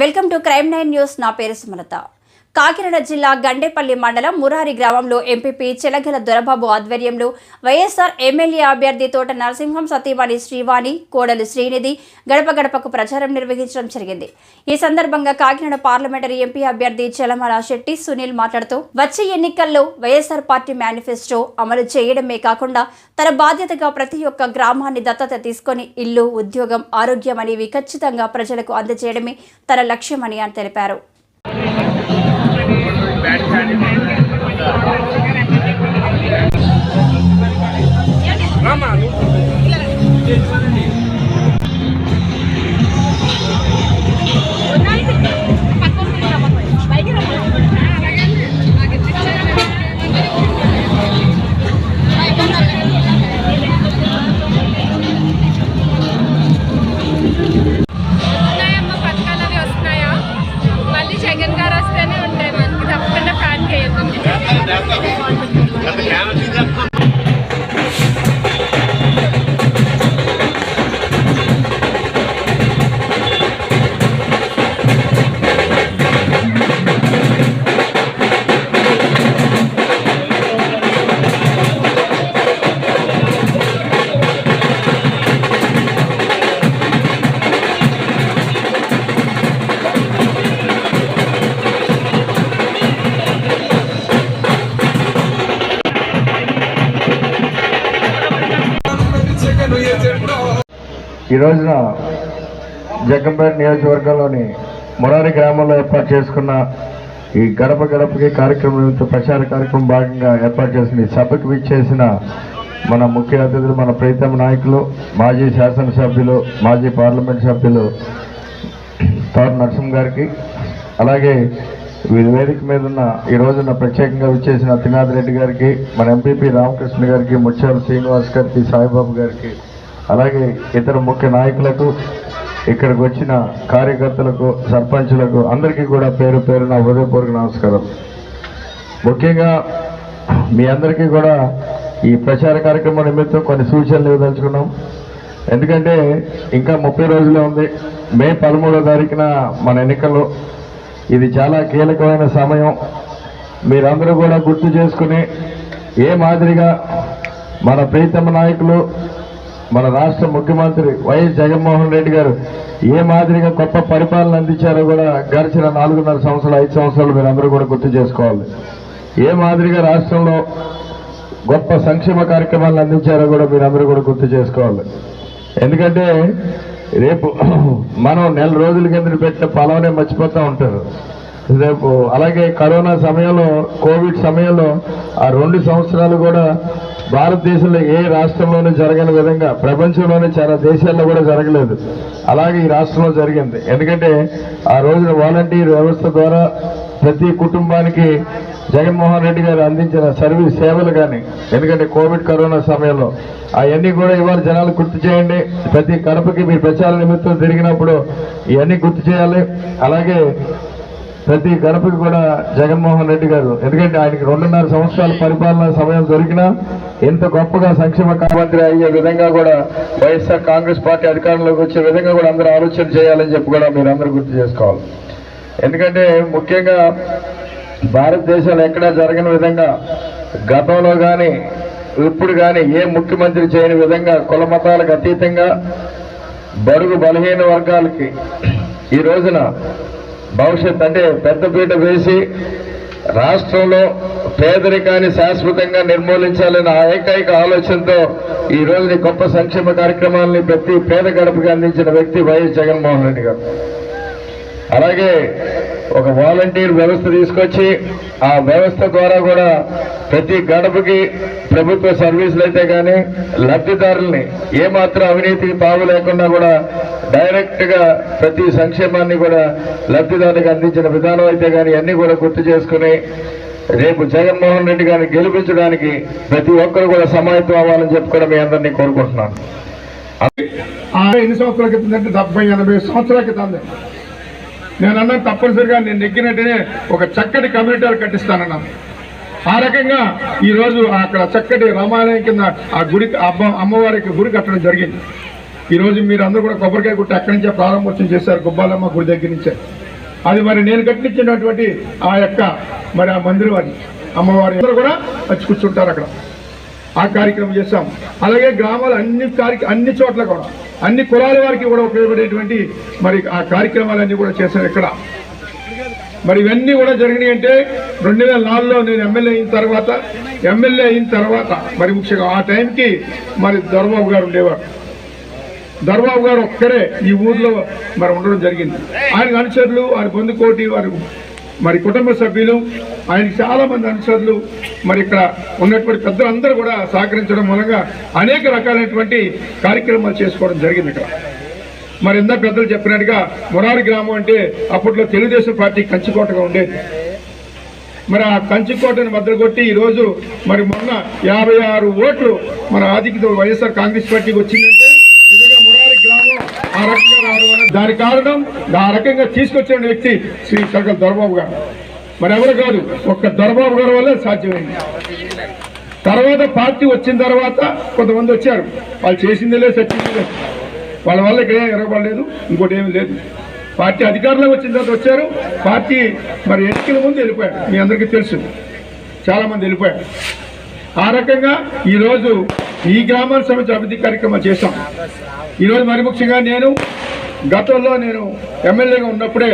Welcome to crime nine news. నా పేరు సుమలత. కాకినాడ జిల్లా గండేపల్లి మండలం మురారి గ్రామంలో ఎంపీపీ చెలగల దొరబాబు ఆధ్వర్యంలో వైఎస్ఆర్ ఎమ్మెల్యే అభ్యర్థి తోట నరసింహం సతీవాణి శ్రీవాణి కోడలు శ్రీనిధి గడప గడపకు ప్రచారం నిర్వహించడం జరిగింది. ఈ సందర్భంగా కాకినాడ పార్లమెంటరీ ఎంపీ అభ్యర్థి చలమల శెట్టి సునీల్ మాట్లాడుతూ వచ్చే ఎన్నికల్లో వైఎస్ఆర్ పార్టీ మేనిఫెస్టో అమలు చేయడమే కాకుండా తన బాధ్యతగా ప్రతి ఒక్క గ్రామాన్ని దత్తత తీసుకొని ఇల్లు ఉద్యోగం ఆరోగ్యం అనేవి ఖచ్చితంగా ప్రజలకు అందజేయడమే తన లక్ష్యమని అని తెలిపారు. Vamos lá, that's the whole ఈ రోజున జగ్గంపేట నియోజకవర్గంలోని మురారి గ్రామంలో ఏర్పాటు చేసుకున్న ఈ గడప గడపకి కార్యక్రమం ప్రచార కార్యక్రమం భాగంగా ఏర్పాటు చేసిన ఈ సభకు విచ్చేసిన మన ముఖ్య అతిథులు మన ప్రీతమ నాయకులు మాజీ శాసనసభ్యులు మాజీ పార్లమెంట్ సభ్యులు తోట నరసింహ గారికి అలాగే వీరి వేదిక మీద ఉన్న ఈ రోజున ప్రత్యేకంగా విచ్చేసిన తినాథ్ రెడ్డి గారికి మన ఎంపీపీ రామకృష్ణ గారికి ముత్యాల శ్రీనివాస్ గారికి సాయిబాబు గారికి అలాగే ఇతర ముఖ్య నాయకులకు ఇక్కడికి వచ్చిన కార్యకర్తలకు సర్పంచులకు అందరికీ కూడా పేరు పేరున హృదయపూర్వక నమస్కారం. ముఖ్యంగా మీ అందరికీ కూడా ఈ ప్రచార కార్యక్రమం నిమిత్తం కొన్ని సూచనలు ఇవ్వదలుచుకున్నాం. ఎందుకంటే ఇంకా ముప్పై రోజులే ఉంది. మే పదమూడో తారీఖున మన ఎన్నికలు ఇది చాలా కీలకమైన సమయం. మీరందరూ కూడా గుర్తు చేసుకుని ఏ మాదిరిగా మన ప్రీతమ నాయకులు మన రాష్ట్ర ముఖ్యమంత్రి వైఎస్ జగన్మోహన్ రెడ్డి గారు ఏ మాదిరిగా గొప్ప పరిపాలన అందించారో కూడా గడిచిన నాలుగున్నర సంవత్సరాలు ఐదు సంవత్సరాలు మీరు అందరూ కూడా గుర్తు చేసుకోవాలి. ఏ మాదిరిగా రాష్ట్రంలో గొప్ప సంక్షేమ కార్యక్రమాలను అందించారో కూడా మీరు అందరూ కూడా గుర్తు చేసుకోవాలి. ఎందుకంటే రేపు మనం నెల రోజుల కింద పెట్టిన పొలంనే మర్చిపోతూ ఉంటారు. రేపు అలాగే కరోనా సమయంలో కోవిడ్ సమయంలో ఆ రెండు సంవత్సరాలు కూడా భారతదేశంలో ఏ రాష్ట్రంలోనూ జరగని విధంగా ప్రపంచంలోనే చాలా దేశాల్లో కూడా జరగలేదు. అలాగే ఈ రాష్ట్రంలో జరిగింది. ఎందుకంటే ఆ రోజున వాలంటీర్ వ్యవస్థ ద్వారా ప్రతి కుటుంబానికి జగన్మోహన్ రెడ్డి గారు అందించిన సర్వీస్ సేవలు కానీ ఎందుకంటే కోవిడ్ కరోనా సమయంలో అవన్నీ కూడా ఇవాళ జనాలు గుర్తు చేయండి. ప్రతి కడపకి మీ ప్రచార నిమిత్తం తిరిగినప్పుడు ఇవన్నీ గుర్తు చేయాలి. అలాగే ప్రతి గడపకి కూడా జగన్మోహన్ రెడ్డి గారు. ఎందుకంటే ఆయనకి రెండున్నర సంవత్సరాల పరిపాలన సమయం దొరికినా ఎంత గొప్పగా సంక్షేమ కామంత్రి అయ్యే విధంగా కూడా వైఎస్ఆర్ కాంగ్రెస్ పార్టీ అధికారంలోకి వచ్చే విధంగా కూడా అందరూ ఆలోచన చేయాలని చెప్పి కూడా మీరు అందరూ గుర్తు చేసుకోవాలి. ఎందుకంటే ముఖ్యంగా భారతదేశంలో ఎక్కడా జరగని విధంగా గతంలో కానీ ఇప్పుడు కానీ ఏ ముఖ్యమంత్రి చేయని విధంగా కుల మతాలకు అతీతంగా బరుగు బలహీన వర్గాలకి ఈ రోజున భవిష్యత్ అంటే పెద్దపీట వేసి రాష్ట్రంలో పేదరికాన్ని శాశ్వతంగా నిర్మూలించాలన్న ఆ ఏకైక ఆలోచనతో ఈ రోజున గొప్ప సంక్షేమ కార్యక్రమాలని ప్రతి పేద గడపకి అందించిన వ్యక్తి వైఎస్ జగన్మోహన్ రెడ్డి గారు. అలాగే ఒక వాలంటీర్ వ్యవస్థ తీసుకొచ్చి ఆ వ్యవస్థ ద్వారా కూడా ప్రతి గడపకి ప్రభుత్వ సర్వీసులు అయితే కానీ లబ్ధిదారుల్ని ఏమాత్రం అవినీతికి తావు లేకుండా కూడా డైరెక్ట్గా ప్రతి సంక్షేమాన్ని కూడా లబ్ధిదారునికి అందించిన విధానం అయితే కానీ అన్నీ కూడా గుర్తు చేసుకుని రేపు జగన్మోహన్ రెడ్డి గారిని గెలిపించడానికి ప్రతి ఒక్కరు కూడా సమాయత్వం అవ్వాలని చెప్పి కూడా మీ అందరినీ కోరుకుంటున్నాను. ఎన్ని సంవత్సరాల క్రితం అంటే డెబ్బై ఎనభై సంవత్సరాల క్రితం నేను తప్పనిసరిగా నేను నెగ్గినట్టునే ఒక చక్కటి కమ్యూనిటీ కట్టిస్తానన్నాను. ఆ రకంగా ఈరోజు అక్కడ చక్కటి రామాలయం కింద ఆ గుడి అమ్మ అమ్మవారికి గుడి కట్టడం జరిగింది. ఈరోజు మీరు అందరూ కూడా కొబ్బరికాయ గుట్ట అక్కడి నుంచే ప్రారంభోత్సవం చేశారు గుబ్బాలమ్మ గుడి దగ్గర నుంచే. అది మరి నేను కట్టించినటువంటి ఆ యొక్క మరి ఆ మందిరం అది. అమ్మవారి అందరూ కూడా వచ్చి కూర్చుంటారు అక్కడ. ఆ కార్యక్రమం చేస్తాం. అలాగే గ్రామాలు అన్ని కార్య అన్ని చోట్ల కూడా అన్ని కులాల వారికి కూడా ఉపయోగపడేటువంటి మరి ఆ కార్యక్రమాలన్నీ కూడా చేశాం ఇక్కడ. మరి ఇవన్నీ కూడా జరిగినాయి అంటే రెండు వేల నాలుగులో నేను ఎమ్మెల్యే అయిన తర్వాత ఎమ్మెల్యే అయిన తర్వాత మరి ముఖ్యంగా ఆ టైంకి మరి ధర్మబాబు గారు ఉండేవారు. ధర్మబాబు గారు ఒక్కరే ఈ ఊర్లో మరి ఉండడం జరిగింది. ఆయన అనుచరులు ఆయన బంధుకోటి వారు మరి కుటుంబ సభ్యులు ఆయన చాలా మంది మరి ఇక్కడ ఉన్నటువంటి పెద్దలందరూ కూడా సహకరించడం మూలంగా అనేక రకాలైనటువంటి కార్యక్రమాలు చేసుకోవడం జరిగింది ఇక్కడ. మరి ఇందా పెద్దలు చెప్పినట్టుగా మురారి గ్రామం అంటే అప్పట్లో తెలుగుదేశం పార్టీ కంచుకోటగా ఉండేది. మరి ఆ కంచుకోటను బద్దలుకొట్టి ఈరోజు మరి మొన్న యాభై ఆరు ఓట్లు మన ఆధిక్యత వైఎస్ఆర్ కాంగ్రెస్ పార్టీకి వచ్చిందంటే ఆ రకంగా రావడం వల్ల దాని కారణం ఆ రకంగా తీసుకొచ్చిన వ్యక్తి శ్రీ సగల్ దొరబాబు గారు. మరి ఎవరు కాదు ఒక్క దొరబాబు గారి వల్లే సాధ్యమైంది. తర్వాత పార్టీ వచ్చిన తర్వాత కొంతమంది వచ్చారు. వాళ్ళు చేసింది లేదు సచ్చింది లేదు. వాళ్ళ వల్ల ఇక్కడ ఏం ఎరగబడలేదు ఇంకోటి ఏమీ లేదు. పార్టీ అధికారంలోకి వచ్చిన తర్వాత వచ్చారు. పార్టీ మరి ఎన్నికల ముందు వెళ్ళిపోయారు. మీ అందరికీ తెలుసు. చాలామంది వెళ్ళిపోయారు. ఆ రకంగా ఈరోజు ఈ గ్రామాల సంబంధించి అభివృద్ధి కార్యక్రమం చేశాం. ఈరోజు మరి ముఖ్యంగా నేను గతంలో నేను ఎమ్మెల్యేగా ఉన్నప్పుడే